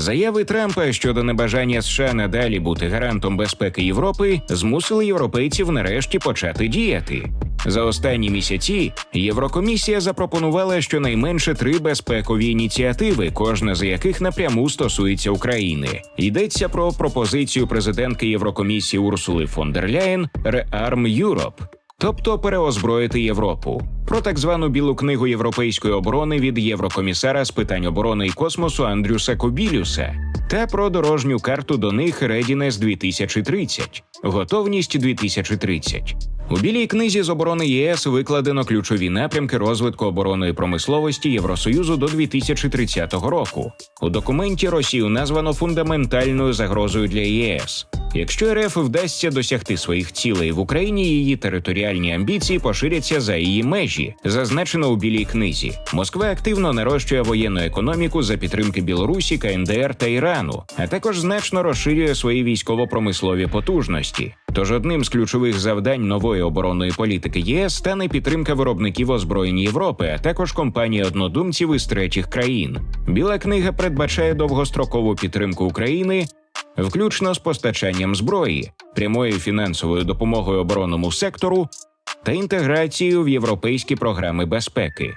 Заяви Трампа щодо небажання США надалі бути гарантом безпеки Європи змусили європейців нарешті почати діяти. За останні місяці Єврокомісія запропонувала щонайменше три безпекові ініціативи, кожна з яких напряму стосується України. Йдеться про пропозицію президентки Єврокомісії Урсули фон дер Ляєн Rearm Europe, тобто переозброїти Європу. Про так звану білу книгу європейської оборони від єврокомісара з питань оборони і космосу Андрюса Кобілюса та про дорожню карту до них Readiness 2030 – готовність 2030. У білій книзі з оборони ЄС викладено ключові напрямки розвитку оборонної промисловості Євросоюзу до 2030 року. У документі Росію названо фундаментальною загрозою для ЄС. Якщо РФ вдасться досягти своїх цілей в Україні, її територіальні амбіції поширяться за її межі, зазначено у білій книзі. Москва активно нарощує воєнну економіку за підтримки Білорусі, КНДР та Ірану, а також значно розширює свої військово-промислові потужності. Тож одним з ключових завдань нової оборонної політики ЄС стане підтримка виробників озброєнь Європи, а також компаній однодумців із третіх країн. Біла книга передбачає довгострокову підтримку України включно з постачанням зброї, прямою фінансовою допомогою оборонному сектору та інтеграцією в європейські програми безпеки.